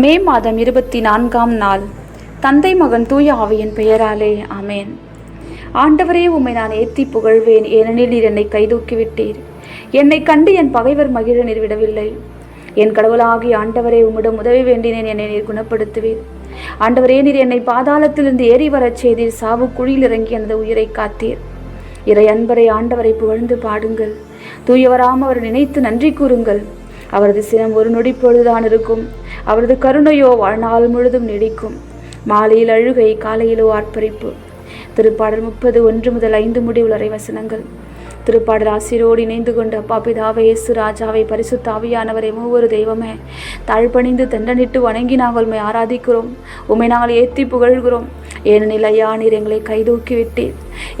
மே மாதம் இருபத்தி நான்காம் நாள். தந்தை மகன் தூய ஆவியின் பெயராலே ஆமேன். ஆண்டவரே உம்மை நான் ஏத்தி புகழ்வேன் ஏனெனில் நீர் என்னை கைதூக்கி விட்டீர் என்னை கண்டு என் பகைவர் மகிழ நீர் விடவில்லை என் கடவுளாகி ஆண்டவரே உம்மிடம் உதவி வேண்டினேன் என்னை நீர் குணப்படுத்துவீர். ஆண்டவரே நீர் என்னை பாதாளத்திலிருந்து ஏறி வரச் செய்தீர் சாவு குழியில் இறங்கி எனது உயிரை காத்தீர். இறை அன்பரை ஆண்டவரை புகழ்ந்து பாடுங்கள். தூயவராம் அவர் நினைத்து நன்றி கூறுங்கள். அவரது சினம் ஒரு நொடி பொழுதுதான் இருக்கும். அவரது கருணையோ வாழ்நாள் முழுதும் நீடிக்கும். மாலையில் அழுகை காலையிலோ ஆர்ப்பரிப்பு. திருப்பாடல் முப்பது ஒன்று முதல் ஐந்து முடிவுள்ளரை வசனங்கள். திருப்பாடல் ஆசிரோடு இணைந்து கொண்டு அப்பா பிதாவை இயேசு ராஜாவை பரிசுத்த ஆவியானவரை மூவொரு தெய்வமே தாழ்பணிந்து தண்டனிட்டு வணங்கி நாங்கள் உம்மை ஆராதிக்கிறோம். உம்மை நாங்கள் ஏற்றி புகழ்கிறோம். ஏனெனில் ஐயா நீர் எங்களை கைதூக்கி விட்டீர்.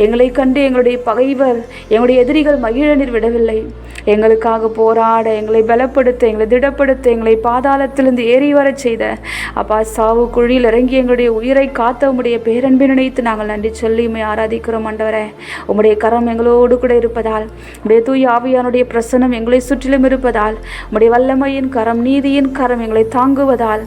எங்களை கண்டு எங்களுடைய பகைவர் எங்களுடைய எதிரிகள் மகிழ நீர் விடவில்லை. எங்களுக்காக போராட எங்களை பலப்படுத்த எங்களை திடப்படுத்த எங்களை பாதாளத்திலிருந்து ஏறி வரச் செய்த அப்பா சாவு குழியில் இறங்கி எங்களுடைய உயிரை காத்த உம்முடைய பேரன்பை நினைத்து நாங்கள் நன்றி சொல்லி உம்மை ஆராதிக்கிறோம் ஆண்டவரே. உம்முடைய கரம் எங்களோடு கூட இருக்கும் இருப்பதால் உடைய தூய் ஆவியானுடைய பிரசனம் எங்களை சுற்றிலும் இருப்பதால் உடைய வல்லமையின் கரம் நீதியின் கரம் எங்களை தாங்குவதால்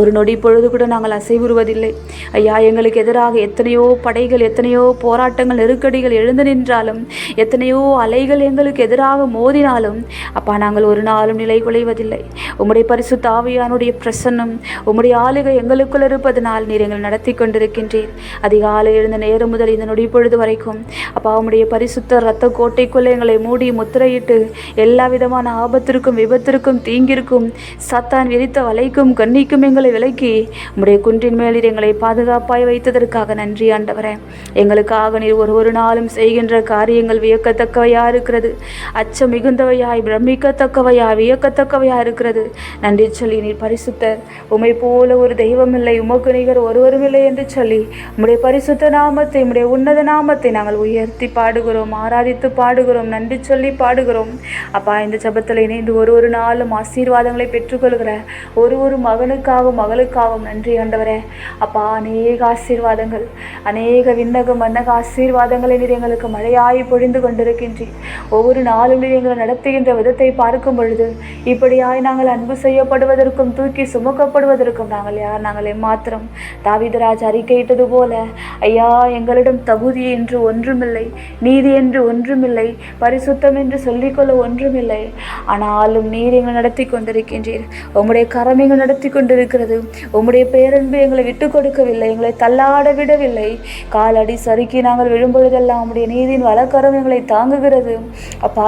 ஒரு நொடி பொழுது கூட நாங்கள் அசைவுறுவதில்லை. ஐயா எங்களுக்கு எதிராக எத்தனையோ படைகள் எத்தனையோ போராட்டங்கள் நெருக்கடிகள் எழுந்து நின்றாலும் எத்தனையோ அலைகள் எங்களுக்கு எதிராக மோதினாலும் அப்பா நாங்கள் ஒரு நாளும் நிலை குலைவதில்லை. உம்முடைய பரிசு தாவியானுடைய பிரசன்னம் உம்முடைய ஆளுகை எங்களுக்குள் இருப்பதனால் நீர் எங்கள் நடத்தி கொண்டிருக்கின்றீர். அதிகாலை எழுந்த நேரம் முதல் இந்த நொடி பொழுது வரைக்கும் அப்பா உம்முடைய பரிசுத்த இரத்த கோட்டைக்குள்ளே எங்களை மூடி முத்திரையிட்டு எல்லா விதமான ஆபத்திற்கும் விபத்திற்கும் தீங்கிற்கும் சத்தான் விரித்த வலைக்கும் கண்ணிக்கும் எங்கள் விலக்கி உம்முடைய குன்றின் மேலில் எங்களை பாதுகாப்பாய் வைத்ததற்காக நன்றி ஆண்டவரே. எங்களுக்காக நீர் ஒரு ஒரு நாளும் செய்கின்ற காரியங்கள் வியக்கத்தக்கவையா இருக்கிறது. அச்சம் மிகுந்தவையாய் பிரமிக்கத்தக்கவையா வியக்கத்தக்கவையா இருக்கிறது. நன்றி சொல்லி நீர் பரிசுத்தர். உமை போல ஒரு தெய்வம் இல்லை உமக்கு நிகர் ஒருவரும் இல்லை என்று சொல்லி உம்முடைய பரிசுத்த நாமத்தை உம்முடைய உன்னத நாமத்தை நாங்கள் உயர்த்தி பாடுகிறோம் ஆராதித்து பாடுகிறோம் நன்றி சொல்லி பாடுகிறோம். அப்பா இந்த ஜபத்தில் இணைந்து ஒரு ஒரு நாளும் ஆசீர்வாதங்களை பெற்றுக்கொள்கிற ஒரு ஒரு மகனுக்காக மகளுக்காகவும் நன்றி ஆண்டவரே. அப்பா அநேக ஆசீர்வாதங்கள். அநேக விண்ணக மன்னக ஆசீர்வாதங்களை நீர் எங்களுக்கு மழையாய் பொழிந்து கொண்டிருக்கின்றீர். ஒவ்வொரு நாளும் நீர் எங்களை நடத்துகின்ற விதத்தை பார்க்கும் பொழுது இப்படியாய் நாங்கள் அன்பு செய்யப்படுவதற்கும் தூக்கி சுமக்கப்படுவதற்கும் நாங்கள் யார்? நாங்கள் எம்மாத்திரம். தாவிதராஜ் அறிக்கையிட்டது போல ஐயா எங்களிடம் தகுதி என்று ஒன்றுமில்லை நீதி என்று ஒன்றுமில்லை பரிசுத்தம் என்று சொல்லிக்கொள்ள ஒன்றுமில்லை. ஆனாலும் நீர் எங்களை நடத்தி கொண்டிருக்கின்றீர். உங்களுடைய கரம் எங்கள் நடத்தி கொண்டிருக்கிறது. உம்முடைய பேரன்பு எங்களை விட்டு கொடுக்கவில்லை எங்களை தள்ளாட விடவில்லை. காலடி சறுக்கி நாங்கள் விழும்பொழுதெல்லாம் உம்முடைய நீதியின் வலக்கரம் எங்களை தாங்குகிறது. அப்பா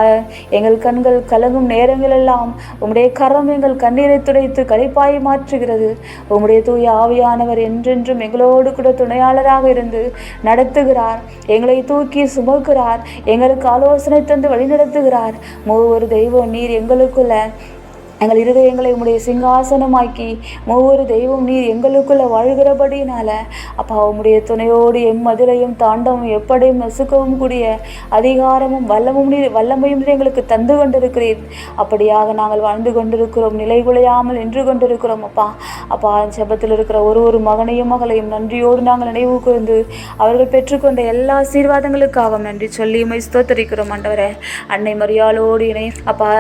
எங்கள் கண்கள் கலங்கும் நேரங்களெல்லாம் உம்முடைய கரம் எங்கள் கண்ணீரை துடைத்து கழிப்பாய் மாற்றுகிறது. உம்முடைய தூய ஆவியானவர் என்றென்றும் எங்களோடு கூட துணையாளராக இருந்து நடத்துகிறார். எங்களை தூக்கி சுமக்கிறார். எங்களுக்கு ஆலோசனை தந்து வழிநடத்துகிறார். மூவர் தெய்வம் நீர் எங்களுக்குள்ள. எங்கள் இருதயங்களை உம்முடைய சிங்காசனமாக்கி ஒவ்வொரு தெய்வம் நீர் எங்களுக்குள்ள வாழ்கிறபடினால அப்பா உம்முடைய துணையோடு எம்மதிலையும் தாண்டவும் எப்படியும் நசுக்கவும் கூடிய அதிகாரமும் வல்லமும் நீர் வல்லமையும் நீர் எங்களுக்கு தந்து கொண்டிருக்கிறீர். அப்படியாக நாங்கள் வாழ்ந்து கொண்டிருக்கிறோம் நிலை குலையாமல் நின்று கொண்டிருக்கிறோம் அப்பா. அப்பா செபத்தில் இருக்கிற ஒரு ஒரு மகனையும் மகளையும் நன்றியோடு நாங்கள் நினைவு கூர்ந்து அவர்கள் பெற்றுக்கொண்ட எல்லா ஆசீர்வாதங்களுக்காக நன்றி சொல்லி உமை ஸ்தோத்தரிக்கிறோம் ஆண்டவரே. அன்னை மரியாளோடு இணை அப்பா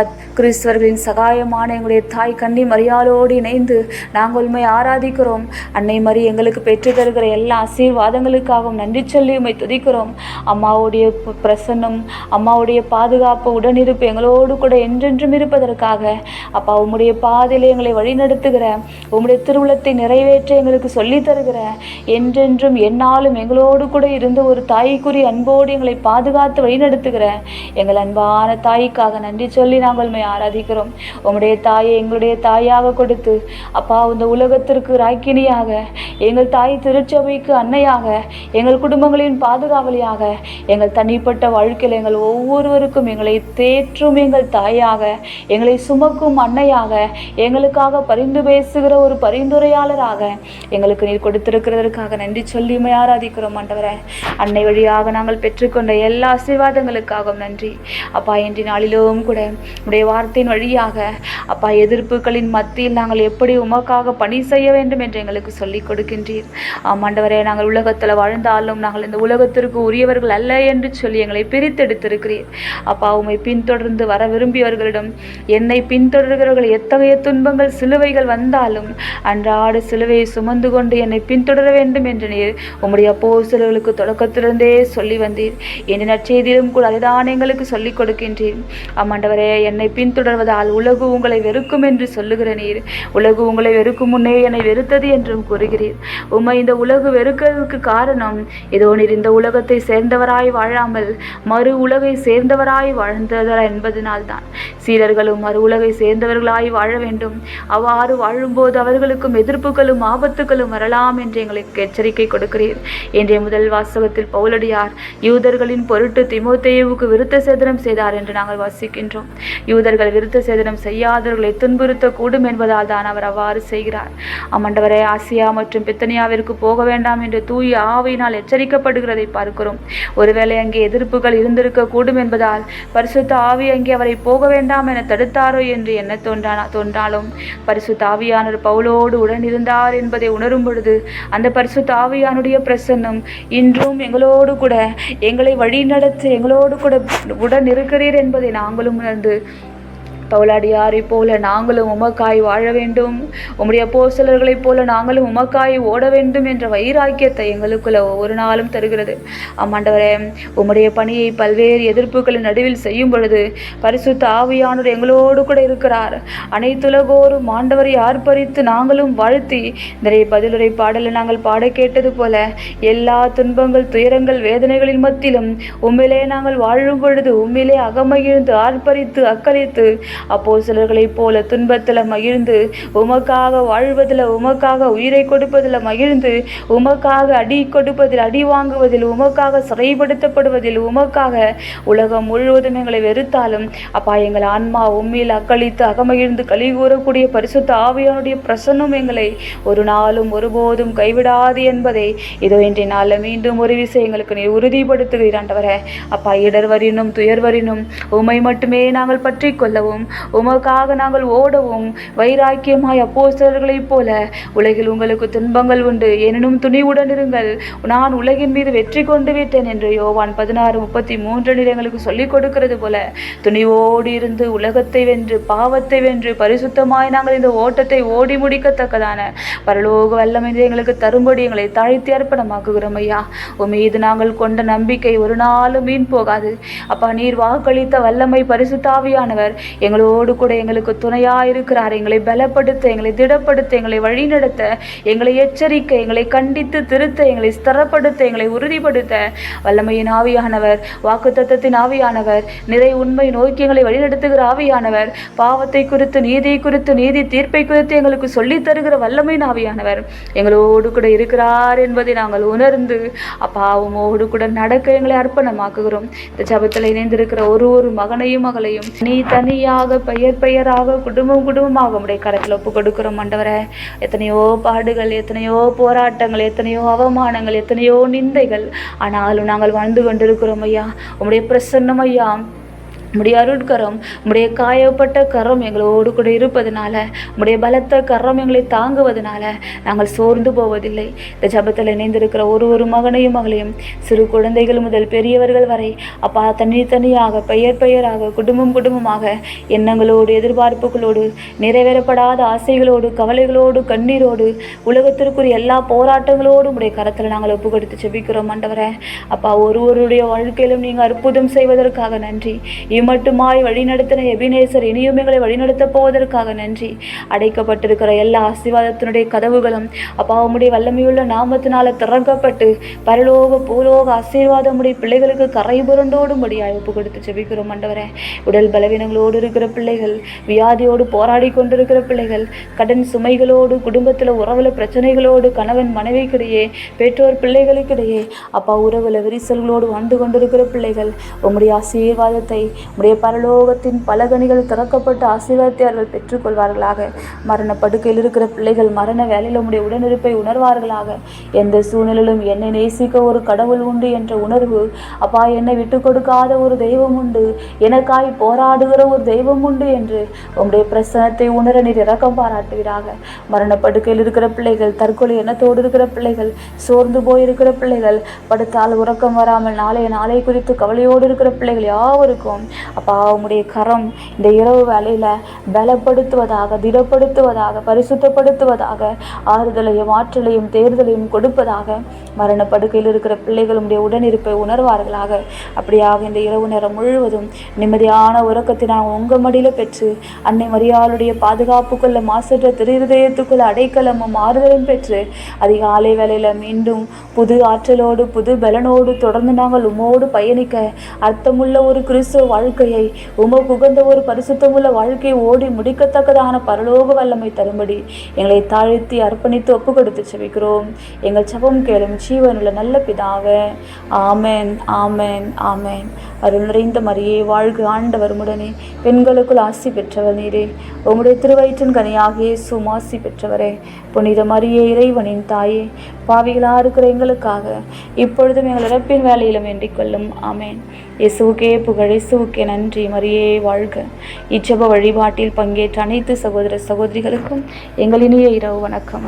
கிறிஸ்தவர்களின் சகாயமான எங்களுடைய தாய் கன்னி மரியாளோடு இணைந்து நாங்கள் உண்மை ஆராதிக்கிறோம். அன்னை மரி எங்களுக்கு பெற்று தருகிற எல்லா ஆசீர்வாதங்களுக்காகவும் நன்றி சொல்லி உண்மை துதிக்கிறோம். அம்மாவுடைய பிரசன்னம் அம்மாவுடைய பாதுகாப்பு உடனிருப்பு எங்களோடு கூட என்றென்றும் இருப்பதற்காக அப்பா உம்முடைய பாதையில் எங்களை வழிநடத்துகிற உம்முடைய திருவுளத்தை நிறைவேற்ற எங்களுக்கு சொல்லித் தருகிற என்றென்றும் என்னாலும் எங்களோடு கூட இருந்து ஒரு தாய்க்குரிய அன்போடு எங்களை பாதுகாத்து வழிநடத்துகிற எங்கள் அன்பான தாய்க்காக நன்றி சொல்லி நாங்கள் உண்மை ஆராதிக்கிறோம். உம்முடைய தாயை எங்களுடைய தாயாக கொடுத்து அப்பா இந்த உலகத்திற்கு ராக்கினியாக எங்கள் தாய் திருச்சபைக்கு அன்னையாக எங்கள் குடும்பங்களின் பாதுகாவலியாக எங்கள் தனிப்பட்ட வாழ்க்கையில் எங்கள் ஒவ்வொருவருக்கும் எங்களை தேற்றும் எங்கள் தாயாக எங்களை சுமக்கும் அன்னையாக எங்களுக்காக பரிந்து பேசுகிற ஒரு பரிந்துரையாளராக எங்களுக்கு நீர் கொடுத்திருக்கிறதற்காக நன்றி சொல்லி ஆராதிக்கிறோம் ஆண்டவரை. அன்னை வழியாக நாங்கள் பெற்றுக்கொண்ட எல்லா ஆசீர்வாதங்களுக்காகவும் நன்றி. அப்பா இன்றி நாளிலும் கூட உடைய வார்த்தையின் வழியாக அப்பா எதிர்ப்புகளின் மத்தியில் நாங்கள் எப்படி உமக்காக பணி செய்ய வேண்டும் என்று எங்களுக்கு சொல்லிக் கொடுக்கின்றீர். ஆமாண்டவரே நாங்கள் உலகத்தில் வாழ்ந்தாலும் நாங்கள் இந்த உலகத்திற்கு உரியவர்கள் அல்ல என்று சொல்லி எங்களை பிரித்தெடுத்திருக்கிறீர் அப்பா உம்மை பின்தொடர்ந்து வர விரும்பியவர்களிடம் என்னை பின்தொடர்கிறவர்கள் எத்தகைய துன்பங்கள் சிலுவைகள் வந்தாலும் அன்றாட சிலுவையை சுமந்து கொண்டு என்னை பின்தொடர வேண்டும் என்று நீர் உம்முடைய அப்போஸ்தலர்களுக்கு தொடக்கத்திலிருந்தே சொல்லி வந்தீர். என் நற்செய்தியிலும் கூட அதுதான் எங்களுக்கு சொல்லிக் கொடுக்கின்றீர். ஆமாண்டவரே என்னை பின்தொடர்வதால் உலகு உங்களை வெறுக்கும் என்று சொல்லுகிற நீர். உலகு உங்களை வெறுக்கும் முன்னே என்னை வெறுத்தது என்றும் கூறுகிறீர். உம்மை இந்த உலகு வெறுக்கிறதுக்கு காரணம் ஏதோ நீர் இந்த உலகத்தை சேர்ந்தவராய் வாழாமல் மறு உலகை சேர்ந்தவராய் வாழ்ந்ததா என்பதனால்தான். சீரர்களும் மறு உலகை சேர்ந்தவர்களாய் வாழ வேண்டும். அவ்வாறு வாழும்போது அவர்களுக்கும் எதிர்ப்புகளும் ஆபத்துகளும் வரலாம் என்று எங்களுக்கு எச்சரிக்கை கொடுக்கிறீர். இன்றைய முதல் வாசகத்தில் பவுலடியார் யூதர்களின் பொருட்டு திமுத்தேவுக்கு விருத்த சேதனம் செய்தார் என்று நாங்கள் வாசிக்கின்றோம். யூதர்கள் விருத்த சேதனம் செய்யாத சகோதரர்களை கூடும் என்பதால் தான் அவர் அவ்வாறு செய்கிறார். அம்மண்டவரை ஆசியா மற்றும் பித்தனியாவிற்கு போக வேண்டாம் என்று தூய ஆவியினால் எச்சரிக்கப்படுகிறதை பார்க்கிறோம். ஒருவேளை அங்கே எதிர்ப்புகள் இருந்திருக்க கூடும் என்பதால் பரிசுத்த ஆவி அங்கே அவரை போக வேண்டாம் என தடுத்தாரோ என்று என்ன தோன்றானா தோன்றாலும் பரிசுத்த ஆவியானவர் பவுலோடு உடன் இருந்தார் என்பதை உணரும் பொழுது அந்த பரிசுத்த ஆவியானுடைய பிரசன்னம் இன்றும் எங்களோடு கூட எங்களை வழிநடத்தி எங்களோடு கூட உடன் இருக்கிறீர் என்பதை நாங்களும் உணர்ந்து பவுலாடியாரை போல நாங்களும் உமக்காய் வாழ வேண்டும். உம்முடைய போசலர்களைப் போல நாங்களும் உமக்காய் ஓட வேண்டும் என்ற வைராக்கியத்தை எங்களுக்குள்ள ஒவ்வொரு நாளும் தருகிறது. ஆமாண்டவரே உம்முடைய பணியை பல்வேறு எதிர்ப்புகளின் நடுவில் செய்யும் பொழுது பரிசுத்த ஆவியானவர் எங்களோடு கூட இருக்கிறார். அனைத்துலகோரும் ஆண்டவரை ஆர்ப்பரித்து நாங்களும் வாழ்த்தி நிறைய பதிலுரை பாடலை நாங்கள் பாட கேட்டது போல எல்லா துன்பங்கள் துயரங்கள் வேதனைகளின் மத்தியிலும் உம்மிலே நாங்கள் வாழும் பொழுது உம்மிலே அகமகிழ்ந்து ஆர்ப்பரித்து அக்களித்து அப்போ சிலர்களைப் போல துன்பத்தில் மகிழ்ந்து உமக்காக வாழ்வதில் உமக்காக உயிரை கொடுப்பதில் மகிழ்ந்து உமக்காக அடி கொடுப்பதில் அடி வாங்குவதில் உமக்காக சிறைப்படுத்தப்படுவதில் உமக்காக உலகம் முழுவதும் எங்களை வெறுத்தாலும் அப்பா எங்கள் ஆன்மா உண்மையில் அக்களித்து அகமகிழ்ந்து கழி கூறக்கூடிய பரிசுத்த ஆவியானுடைய பிரசன்னம் எங்களை ஒரு நாளும் ஒருபோதும் கைவிடாது என்பதை இதோ இன்றைய நாளில் மீண்டும் ஒரு விஷயங்களுக்கு நீ உறுதிப்படுத்துகிறீர் ஆண்டவரே. அப்பா இடர்வரினும் துயர்வரினும் உமை மட்டுமே நாங்கள் பற்றி கொள்ளவும் உமக்காக நாங்கள் ஓடவும் வைராக்கியமாய் அப்போஸ்தலர்களைப் போல. உலகில் உங்களுக்கு துன்பங்கள் உண்டு. எனினும் துணிவுடன் இருங்கள். நான் உலகின் மீது வெற்றி கொண்டு விட்டேன் என்று யோவான் பதினாறு முப்பத்தி மூன்று எங்களுக்கு சொல்லிக் கொடுக்கிறது போல. துணிவோடு இருந்து உலகத்தை வென்று பாவத்தை வென்று பரிசுத்தமாய் நாங்கள் இந்த ஓட்டத்தை ஓடி முடிக்கத்தக்கதான. பரலோக வல்லமை எங்களுக்கு தரும்படி எங்களை தாழ்த்தி அர்ப்பணமாக்குகிறோம் ஐயா. உன் மீது நாங்கள் கொண்ட நம்பிக்கை ஒரு நாளும் மீன் போகாது. அப்பா நீர் வாக்களித்த வல்லமை பரிசுத்தாவியானவர் எங்கள் எங்களோடு கூட எங்களுக்கு துணையாக இருக்கிறார். எங்களை பலப்படுத்த எங்களை திடப்படுத்த எங்களை வழிநடத்த எங்களை எச்சரிக்க எங்களை கண்டித்து திருத்த எங்களை ஸ்திரப்படுத்த எங்களை உறுதிப்படுத்த. வல்லமையின் ஆவியானவர் வாக்குத்தத்தத்தின் ஆவியானவர் நிறை உண்மை நோக்கி எங்களை வழிநடத்துகிற ஆவியானவர் பாவத்தை குறித்து நீதியை குறித்து நீதி தீர்ப்பை குறித்து எங்களுக்கு சொல்லித் தருகிற வல்லமையின் ஆவியானவர். எங்களோடு கூட இருக்கிறார் என்பதை நாங்கள் உணர்ந்து அப்பாவமோடு கூட நடக்க எங்களை அர்ப்பணமாக்குகிறோம். இந்த ஜபத்தில் இணைந்திருக்கிற ஒரு ஒரு மகனையும் மகளையும் நீ தனியாக பெயர் பெயராக குடும்பம் குடும்பமாக உடைய கரத்தில் ஒப்பு கொடுக்கிறோம் ஆண்டவரே. எத்தனையோ பாடுகள் எத்தனையோ போராட்டங்கள் எத்தனையோ அவமானங்கள் எத்தனையோ நிந்தைகள் ஆனாலும் நாங்கள் வாழ்ந்து கொண்டிருக்கிறோம் ஐயா. உங்களுடைய பிரசன்னம் ஐயா. உம்முடைய அருட்கரம் உம்முடைய காயப்பட்ட கரம் எங்களோடு கூட இருப்பதனால உம்முடைய பலத்த கரம் எங்களை தாங்குவதனால நாங்கள் சோர்ந்து போவதில்லை. இந்த ஜபத்தில் இணைந்திருக்கிற ஒரு ஒரு மகனையும் மகளையும் சிறு குழந்தைகள் முதல் பெரியவர்கள் வரை அப்பா தனி தனியாக பெயர் பெயராக குடும்பம் குடும்பமாக எண்ணங்களோடு எதிர்பார்ப்புகளோடு நிறைவேறப்படாத ஆசைகளோடு கவலைகளோடு கண்ணீரோடு உலகத்திற்குரிய எல்லா போராட்டங்களோடும் உடைய கரத்தில் நாங்கள் ஒப்பு கொடுத்து செபிக்கிறோம் ஆண்டவரே. அப்பா ஒருவருடைய வாழ்க்கையிலும் நீங்கள் அற்புதம் செய்வதற்காக நன்றி. மட்டுமாய் வழிநடத்தின எபினேசர் இனியும் எங்களை வழிநடத்தப் போவதற்காக நன்றி. அடைக்கப்பட்டிருக்கிற எல்லா ஆசீர்வாதத்தினுடைய கதவுகளும் அப்பா உம்முடைய வல்லமையுள்ள நாமத்தினால திறக்கப்பட்டு பரலோக பூலோக ஆசீர்வாதமுடைய பிள்ளைகளுக்கு கரை புரண்டோடும்படியாய் ஒப்பு கொடுத்து செபிக்கிறோம் ஆண்டவரே. உடல் பலவீனங்களோடு இருக்கிற பிள்ளைகள் வியாதியோடு போராடி கொண்டிருக்கிற பிள்ளைகள் கடன் சுமைகளோடு குடும்பத்தில் உறவுல பிரச்சனைகளோடு கணவன் மனைவிக்கிடையே பெற்றோர் பிள்ளைகளுக்கிடையே அப்பா உறவுல விரிசல்களோடு வாழ்ந்து கொண்டிருக்கிற பிள்ளைகள் உம்முடைய ஆசீர்வாதத்தை உடைய பரலோகத்தின் பலகணிகள் திறக்கப்பட்டு ஆசீர்வாதத்தை அவர்கள் பெற்றுக்கொள்வார்களாக. மரண படுக்கையில் இருக்கிற பிள்ளைகள் மரண வேலையில் உடைய உடனிருப்பை உணர்வார்களாக. எந்த சூழ்நிலையிலும் என்னை நேசிக்க ஒரு கடவுள் உண்டு என்ற உணர்வு அப்பா என்னை விட்டு கொடுக்காத ஒரு தெய்வம் உண்டு. எனக்காய் போராடுகிற ஒரு தெய்வம் உண்டு என்று உங்களுடைய பிரசனத்தை உணர நீர் இறக்கம் பாராட்டுவீராக. மரணப்படுக்கையில் இருக்கிற பிள்ளைகள் தற்கொலை எண்ணத்தோடு இருக்கிற பிள்ளைகள் சோர்ந்து போயிருக்கிற பிள்ளைகள் படுத்தால் உறக்கம் வராமல் நாளைய நாளை குறித்து கவலையோடு இருக்கிற பிள்ளைகள் யாவருக்கும் அப்பா அவங்களுடைய கரம் இந்த இரவு வேலையில பலப்படுத்துவதாக திடப்படுத்துவதாக பரிசுத்தப்படுத்துவதாக ஆறுதலையும் ஆற்றலையும் தேர்தலையும் கொடுப்பதாக மரணப்படுக்கையில் இருக்கிற பிள்ளைகளுடைய உடனிருப்பை உணர்வார்களாக. அப்படியாக இந்த இரவு நேரம் முழுவதும் நிம்மதியான உறக்கத்தை நான் உங்கள் மடியில் பெற்று அன்னை மரியாளுடைய பாதுகாப்புக்குள்ள மாசற்ற திருதயத்துக்குள்ள அடைக்கலமும் ஆறுதலும் பெற்று அதிகாலை வேலையில் மீண்டும் புது ஆற்றலோடு புது பலனோடு தொடர்ந்து நாங்கள் உமோடு பயணிக்க அர்த்தமுள்ள ஒரு கிறிஸ்துவ வாழ்க்கையை உமக்கு உகந்த ஒரு பரிசுத்தமுள்ள வாழ்க்கையை ஓடி முடிக்கத்தக்கதான பரலோக வல்லமை தரும்படி எங்களை தாழ்த்தி அர்ப்பணித்து ஒப்பு கொடுத்து செவிக்கிறோம் எங்கள் சபம் கேளும் ஜீவனுள்ள நல்ல பிதாவே ஆமேன் ஆமேன் ஆமென். அருள் நிறைந்த மரியே வாழ்க ஆண்டவர் உடனே பெண்களுக்குள் ஆசி பெற்றவர் நீரே. உம்முடைய திருவயிற்றின் கனியாகியே சுமாசி பெற்றவரே. புனித மரியே இறைவனின் தாயே பாவிகளாக இருக்கிற எங்களுக்காக இப்பொழுதும் எங்கள் இறப்பின் வேலையிலும் வேண்டிக் கொள்ளும். ஆமேன். இயேசுவுக்கே புகழ் இயேசுவுக்கே நன்றி. மரியே வாழ்க. இச்சப வழிபாட்டில் பங்கேற்ற அனைத்து சகோதர சகோதரிகளுக்கும் எங்களினிய இரவு வணக்கம்.